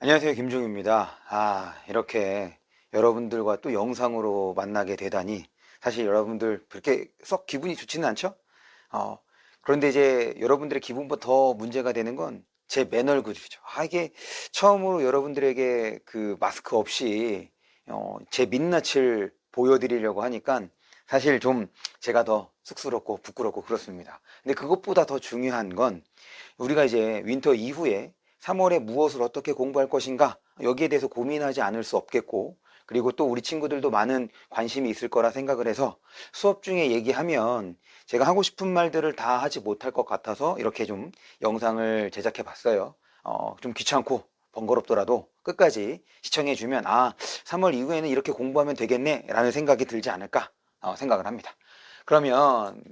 안녕하세요. 김종입니다. 아, 이렇게 여러분들과 또 영상으로 만나게 되다니 사실 여러분들 그렇게 썩 기분이 좋지는 않죠? 어, 그런데 이제 여러분들의 기분보다 더 문제가 되는 건 제 맨 얼굴이죠. 아, 이게 처음으로 여러분들에게 그 마스크 없이 어, 제 민낯을 보여드리려고 하니까 사실 좀 제가 더 쑥스럽고 부끄럽고 그렇습니다. 근데 그것보다 더 중요한 건 우리가 이제 윈터 이후에 3월에 무엇을 어떻게 공부할 것인가 여기에 대해서 고민하지 않을 수 없겠고 그리고 또 우리 친구들도 많은 관심이 있을 거라 생각을 해서 수업 중에 얘기하면 제가 하고 싶은 말들을 다 하지 못할 것 같아서 이렇게 좀 영상을 제작해 봤어요. 어, 좀 귀찮고 번거롭더라도 끝까지 시청해 주면 아 3월 이후에는 이렇게 공부하면 되겠네 라는 생각이 들지 않을까 어, 생각을 합니다. 그러면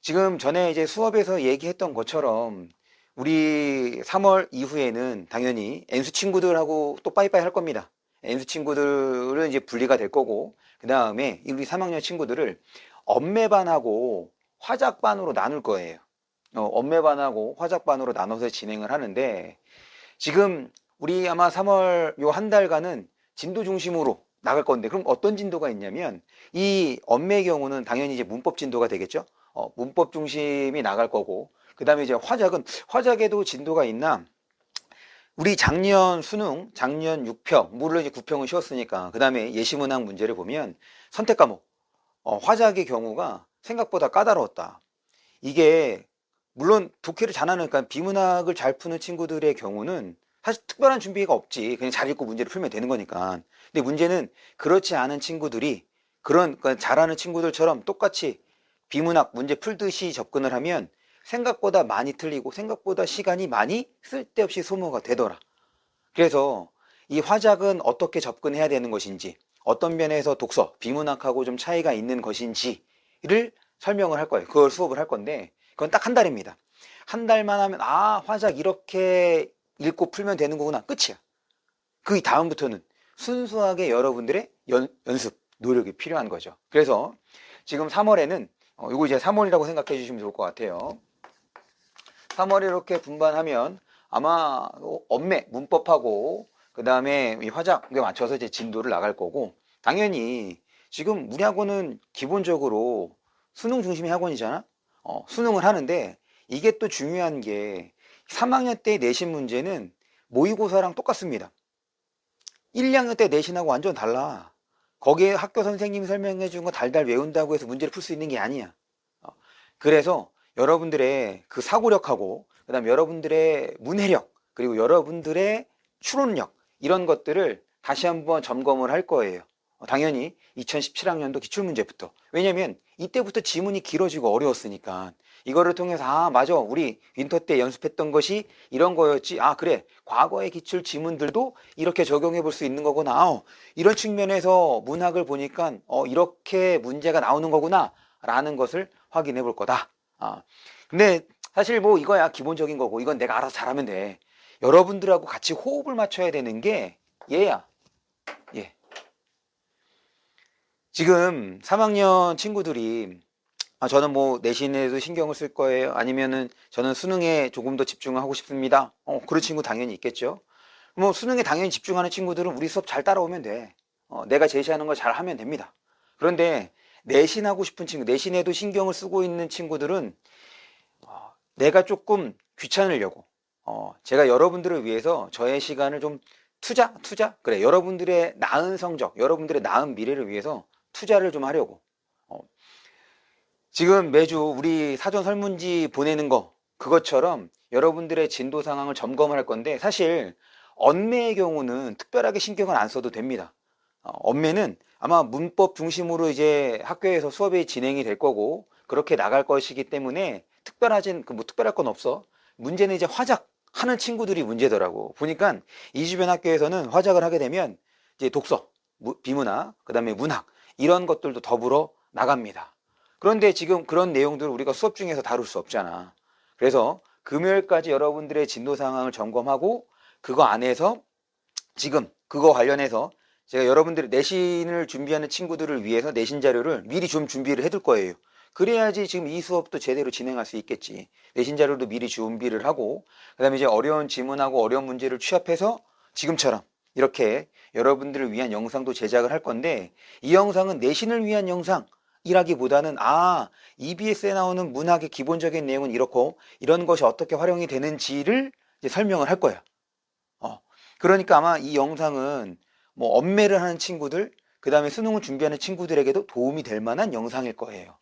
지금 전에 이제 수업에서 얘기했던 것처럼 우리 3월 이후에는 당연히 N수 친구들하고 또 빠이빠이 할 겁니다. N수 친구들은 이제 분리가 될 거고, 그 다음에 우리 3학년 친구들을 엄매반하고 화작반으로 나눌 거예요. 어, 엄매반하고 화작반으로 나눠서 진행을 하는데, 지금 우리 아마 3월 요 한 달간은 진도 중심으로 나갈 건데, 그럼 어떤 진도가 있냐면, 이 엄매의 경우는 당연히 이제 문법 진도가 되겠죠? 어, 문법 중심이 나갈 거고, 그 다음에 이제 화작은, 화작에도 진도가 있나? 우리 작년 수능, 작년 6평, 물론 이제 9평은 쉬웠으니까, 그 다음에 예시문학 문제를 보면 선택 과목, 어, 화작의 경우가 생각보다 까다로웠다. 이게, 물론 독해를 잘하는, 그러니까 비문학을 잘 푸는 친구들의 경우는 사실 특별한 준비가 없지. 그냥 잘 읽고 문제를 풀면 되는 거니까. 근데 문제는 그렇지 않은 친구들이 그런, 그러니까 잘하는 친구들처럼 똑같이 비문학 문제 풀듯이 접근을 하면 생각보다 많이 틀리고 생각보다 시간이 많이 쓸데없이 소모가 되더라. 그래서 이 화작은 어떻게 접근해야 되는 것인지, 어떤 면에서 독서, 비문학하고 좀 차이가 있는 것인지를 설명을 할 거예요. 그걸 수업을 할 건데, 그건 딱 한 달입니다. 한 달만 하면, 아, 화작 이렇게 읽고 풀면 되는 거구나. 끝이야. 그 다음부터는 순수하게 여러분들의 연, 연습, 노력이 필요한 거죠. 그래서 지금 3월에는, 어, 이거 이제 3월이라고 생각해 주시면 좋을 것 같아요. 3월에 이렇게 분반하면 아마 엄매 문법하고 그 다음에 이 화작에 맞춰서 이제 진도를 나갈 거고 당연히 지금 우리 학원은 기본적으로 수능 중심의 학원이잖아. 어, 수능을 하는데 이게 또 중요한 게 3학년 때 내신 문제는 모의고사랑 똑같습니다. 1, 2학년 때 내신하고 완전 달라. 거기에 학교 선생님이 설명해 준 거 달달 외운다고 해서 문제를 풀 수 있는 게 아니야. 어, 그래서 여러분들의 그 사고력하고 그다음 여러분들의 문해력 그리고 여러분들의 추론력 이런 것들을 다시 한번 점검을 할 거예요. 어, 당연히 2017학년도 기출문제부터. 왜냐면 이때부터 지문이 길어지고 어려웠으니까. 이거를 통해서 아 맞아. 우리 윈터 때 연습했던 것이 이런 거였지. 아 그래. 과거의 기출 지문들도 이렇게 적용해 볼 수 있는 거구나. 어, 이런 측면에서 문학을 보니까 어 이렇게 문제가 나오는 거구나 라는 것을 확인해 볼 거다 아 근데 사실 뭐 이거야 기본적인 거고 이건 내가 알아서 잘하면 돼 여러분들하고 같이 호흡을 맞춰야 되는 게 얘야 예 지금 3학년 친구들이 아, 저는 뭐 내신에도 신경을 쓸 거예요. 아니면은 저는 수능에 조금 더 집중하고 싶습니다. 어, 그런 친구 당연히 있겠죠. 뭐 수능에 당연히 집중하는 친구들은 우리 수업 잘 따라오면 돼. 어, 내가 제시하는 걸 잘 하면 됩니다. 그런데 내신하고 싶은 친구, 내신에도 신경을 쓰고 있는 친구들은 어, 내가 조금 귀찮으려고 어, 제가 여러분들을 위해서 저의 시간을 좀 투자, 투자? 그래, 여러분들의 나은 성적, 여러분들의 나은 미래를 위해서 투자를 좀 하려고. 어, 지금 매주 우리 사전 설문지 보내는 거 그것처럼 여러분들의 진도 상황을 점검을 할 건데 사실 언매의 경우는 특별하게 신경을 안 써도 됩니다. 어, 언매는 아마 문법 중심으로 이제 학교에서 수업이 진행이 될 거고 그렇게 나갈 것이기 때문에 특별하진 그뭐 특별할 건 없어. 문제는 이제 화작 하는 친구들이 문제더라고. 보니까 이 주변 학교에서는 화작을 하게 되면 이제 독서, 무- 비문학, 그다음에 문학 이런 것들도 더불어 나갑니다. 그런데 지금 그런 내용들을 우리가 수업 중에서 다룰 수 없잖아. 그래서 금요일까지 여러분들의 진도 상황을 점검하고 그거 안에서 지금 그거 관련해서 제가 여러분들의 내신을 준비하는 친구들을 위해서 내신 자료를 미리 좀 준비를 해둘 거예요. 그래야지 지금 이 수업도 제대로 진행할 수 있겠지. 내신 자료도 미리 준비를 하고, 그 다음에 이제 어려운 지문하고 어려운 문제를 취합해서 지금처럼 이렇게 여러분들을 위한 영상도 제작을 할 건데 이 영상은 내신을 위한 영상 이라기보다는 아 EBS에 나오는 문학의 기본적인 내용은 이렇고 이런 것이 어떻게 활용이 되는지를 이제 설명을 할 거예요. 어, 그러니까 아마 이 영상은 뭐 엄매를 하는 친구들 그 다음에 수능을 준비하는 친구들에게도 도움이 될 만한 영상일 거예요.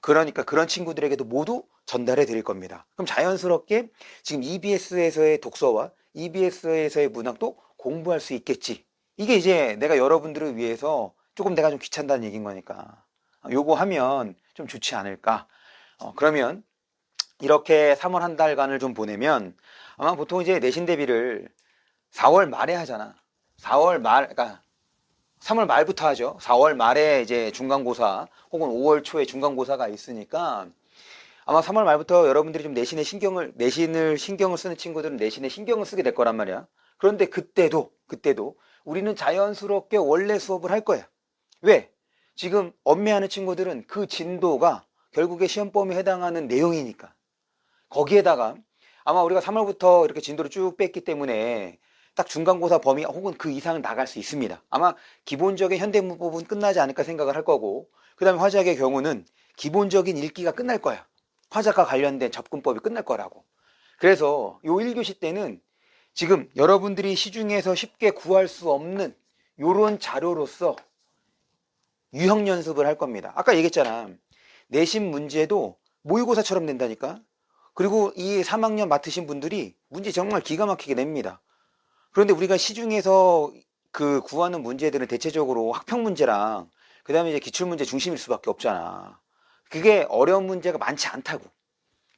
그러니까 그런 친구들에게도 모두 전달해 드릴 겁니다. 그럼 자연스럽게 지금 EBS에서의 독서와 EBS에서의 문학도 공부할 수 있겠지. 이게 이제 내가 여러분들을 위해서 조금 내가 좀 귀찮다는 얘기인 거니까. 요거 하면 좀 좋지 않을까. 어, 그러면 이렇게 3월 한 달간을 좀 보내면 아마 보통 이제 내신 대비를 4월 말에 하잖아. 4월 말, 그러니까 3월 말부터 하죠. 4월 말에 이제 중간고사 혹은 5월 초에 중간고사가 있으니까 아마 3월 말부터 여러분들이 좀 내신에 신경을 내신을 신경을 쓰는 친구들은 내신에 신경을 쓰게 될 거란 말이야. 그런데 그때도 그때도 우리는 자연스럽게 원래 수업을 할 거야. 왜? 지금 엄매하는 친구들은 그 진도가 결국에 시험 범위에 해당하는 내용이니까. 거기에다가 아마 우리가 3월부터 이렇게 진도를 쭉 뺐기 때문에 딱 중간고사 범위 혹은 그 이상을 나갈 수 있습니다. 아마 기본적인 현대문법은 끝나지 않을까 생각을 할 거고 그 다음에 화작의 경우는 기본적인 읽기가 끝날 거야. 화작과 관련된 접근법이 끝날 거라고. 그래서 요 1교시 때는 지금 여러분들이 시중에서 쉽게 구할 수 없는 요런 자료로서 유형 연습을 할 겁니다. 아까 얘기했잖아. 내신 문제도 모의고사처럼 낸다니까. 그리고 이 3학년 맡으신 분들이 문제 정말 기가 막히게 냅니다. 그런데 우리가 시중에서 그 구하는 문제들은 대체적으로 학평 문제랑 그 다음에 이제 기출 문제 중심일 수밖에 없잖아. 그게 어려운 문제가 많지 않다고.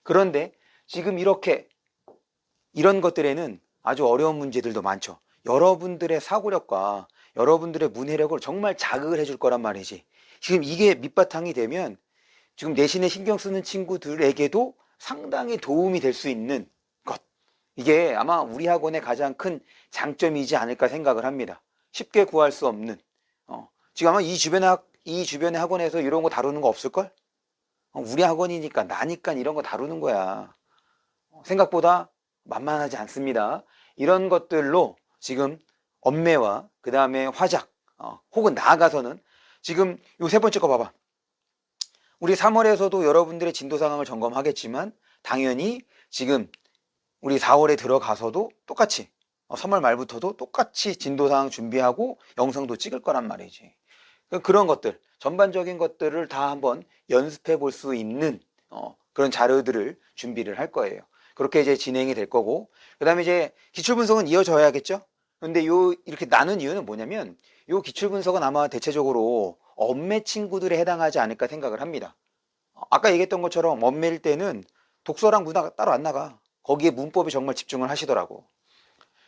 그런데 지금 이렇게 이런 것들에는 아주 어려운 문제들도 많죠. 여러분들의 사고력과 여러분들의 문해력을 정말 자극을 해줄 거란 말이지. 지금 이게 밑바탕이 되면 지금 내신에 신경 쓰는 친구들에게도 상당히 도움이 될 수 있는 것. 이게 아마 우리 학원의 가장 큰 장점이지 않을까 생각을 합니다. 쉽게 구할 수 없는. 어, 지금 아마 이 주변의 학, 이 주변의 학원에서 이런 거 다루는 거 없을걸? 어, 우리 학원이니까 나니까 이런 거 다루는 거야. 어, 생각보다 만만하지 않습니다. 이런 것들로 지금 엄매와 그 다음에 화작 어, 혹은 나아가서는 지금 요 세 번째 거 봐봐. 우리 3월에서도 여러분들의 진도 상황을 점검하겠지만 당연히 지금 우리 4월에 들어가서도 똑같이 어, 3월 말부터도 똑같이 진도 상황 준비하고 영상도 찍을 거란 말이지. 그- 그런 것들 전반적인 것들을 다 한번 연습해 볼 수 있는 어, 그런 자료들을 준비를 할 거예요. 그렇게 이제 진행이 될 거고 그 다음에 이제 기출 분석은 이어져야겠죠. 근데 요 이렇게 나눈 이유는 뭐냐면 요 기출 분석은 아마 대체적으로 엄매 친구들에 해당하지 않을까 생각을 합니다. 아까 얘기했던 것처럼 엄매일 때는 독서랑 문화가 따로 안 나가. 거기에 문법에 정말 집중을 하시더라고.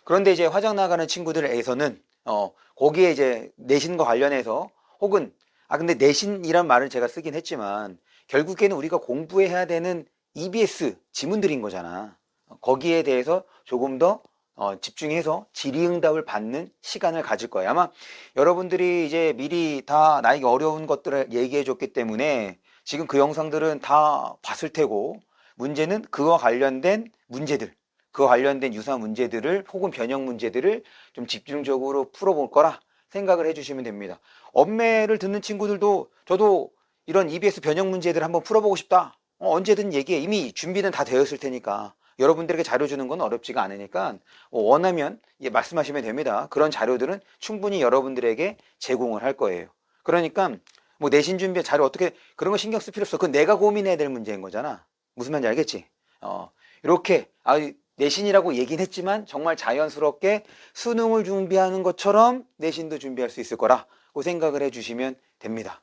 그런데 이제 화장 나가는 친구들에서는 어 거기에 이제 내신과 관련해서 혹은 아 근데 내신이란 말을 제가 쓰긴 했지만 결국에는 우리가 공부해야 되는 EBS 지문들인 거잖아. 거기에 대해서 조금 더 어, 집중해서 질의응답을 받는 시간을 가질 거예요. 아마 여러분들이 이제 미리 다 나에게 어려운 것들을 얘기해 줬기 때문에 지금 그 영상들은 다 봤을 테고 문제는 그와 관련된 문제들, 그와 관련된 유사 문제들을 혹은 변형 문제들을 좀 집중적으로 풀어볼 거라 생각을 해주시면 됩니다. 엄매를 듣는 친구들도 저도 이런 EBS 변형 문제들 한번 풀어보고 싶다. 어, 언제든 얘기해. 이미 준비는 다 되었을 테니까. 여러분들에게 자료 주는 건 어렵지가 않으니까 어, 원하면 예, 말씀하시면 됩니다. 그런 자료들은 충분히 여러분들에게 제공을 할 거예요. 그러니까 뭐 내신 준비 자료 어떻게 그런 거 신경 쓸 필요 없어. 그건 내가 고민해야 될 문제인 거잖아. 무슨 말인지 알겠지? 어, 이렇게 아, 내신이라고 얘기는 했지만 정말 자연스럽게 수능을 준비하는 것처럼 내신도 준비할 수 있을 거라고 생각을 해주시면 됩니다.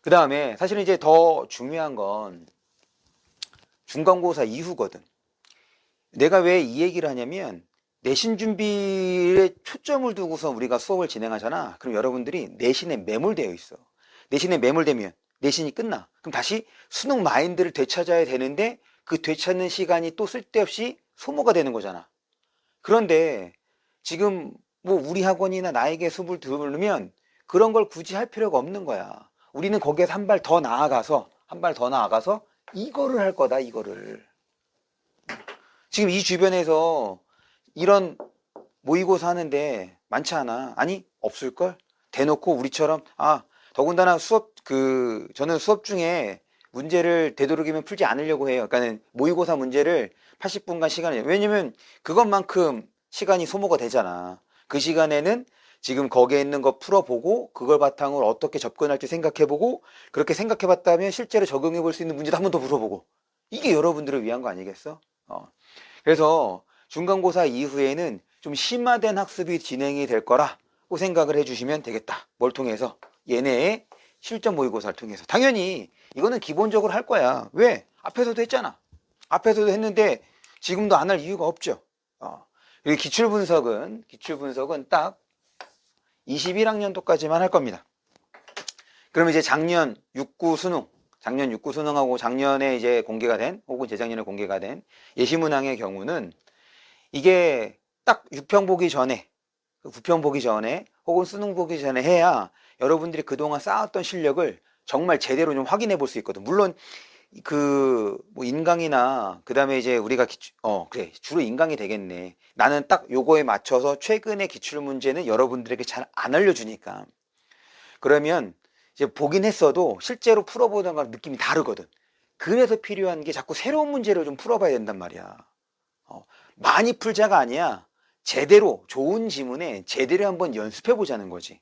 그 다음에 사실은 이제 더 중요한 건 중간고사 이후거든. 내가 왜 이 얘기를 하냐면 내신 준비에 초점을 두고서 우리가 수업을 진행하잖아. 그럼 여러분들이 내신에 매몰되어 있어. 내신에 매몰되면 내신이 끝나. 그럼 다시 수능 마인드를 되찾아야 되는데 그 되찾는 시간이 또 쓸데없이 소모가 되는 거잖아. 그런데 지금 뭐 우리 학원이나 나에게 수업을 들으면 그런 걸 굳이 할 필요가 없는 거야. 우리는 거기에서 한 발 더 나아가서 한 발 더 나아가서 이거를 할 거다 이거를. 지금 이 주변에서 이런 모의고사 하는데 많지 않아. 아니, 없을걸? 대놓고 우리처럼, 아, 더군다나 수업, 그, 저는 수업 중에 문제를 되도록이면 풀지 않으려고 해요. 그러니까는 모의고사 문제를 80분간 시간을, 왜냐면 그것만큼 시간이 소모가 되잖아. 그 시간에는 지금 거기에 있는 거 풀어보고 그걸 바탕으로 어떻게 접근할지 생각해보고 그렇게 생각해봤다면 실제로 적용해볼 수 있는 문제도 한 번 더 물어보고 이게 여러분들을 위한 거 아니겠어? 어. 그래서 중간고사 이후에는 좀 심화된 학습이 진행이 될 거라고 생각을 해주시면 되겠다. 뭘 통해서? 얘네의 실전 모의고사를 통해서. 당연히 이거는 기본적으로 할 거야. 왜? 앞에서도 했잖아. 앞에서도 했는데 지금도 안 할 이유가 없죠. 어. 기출 분석은 기출 분석은 딱 21학년도까지만 할 겁니다. 그러면 이제 작년 6구 수능, 작년 6구 수능하고 작년에 이제 공개가 된 혹은 재작년에 공개가 된 예시문항의 경우는 이게 딱 6평 보기 전에 9평 보기 전에 혹은 수능 보기 전에 해야 여러분들이 그동안 쌓았던 실력을 정말 제대로 좀 확인해 볼 수 있거든. 물론 그 뭐 인강이나 그다음에 이제 우리가 기출, 어 그래 주로 인강이 되겠네. 나는 딱 요거에 맞춰서 최근의 기출 문제는 여러분들에게 잘 안 알려주니까 그러면 이제 보긴 했어도 실제로 풀어보던 거랑 느낌이 다르거든. 그래서 필요한 게 자꾸 새로운 문제를 좀 풀어봐야 된단 말이야. 어, 많이 풀자가 아니야. 제대로 좋은 지문에 제대로 한번 연습해 보자는 거지.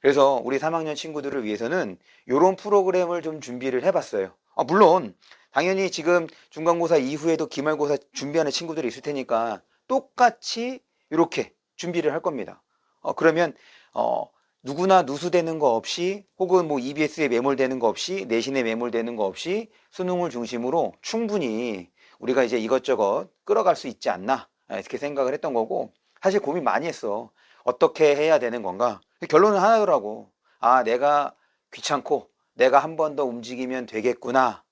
그래서 우리 3학년 친구들을 위해서는 이런 프로그램을 좀 준비를 해봤어요. 아, 물론 당연히 지금 중간고사 이후에도 기말고사 준비하는 친구들이 있을 테니까 똑같이 이렇게 준비를 할 겁니다. 어, 그러면 어, 누구나 누수되는 거 없이 혹은 뭐 EBS에 매몰되는 거 없이 내신에 매몰되는 거 없이 수능을 중심으로 충분히 우리가 이제 이것저것 끌어갈 수 있지 않나 이렇게 생각을 했던 거고 사실 고민 많이 했어. 어떻게 해야 되는 건가? 결론은 하나더라고. 아, 내가 귀찮고 내가 한 번 더 움직이면 되겠구나.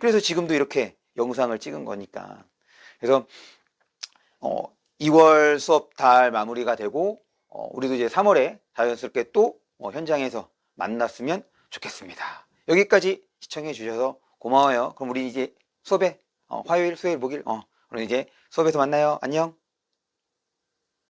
그래서 지금도 이렇게 영상을 찍은 거니까. 그래서 어, 2월 수업 달 마무리가 되고 어, 우리도 이제 3월에 자연스럽게 또 어, 현장에서 만났으면 좋겠습니다. 여기까지 시청해 주셔서 고마워요. 그럼 우리 이제 수업에 어, 화요일, 수요일, 목요일 어, 오늘 이제 수업에서 만나요. 안녕.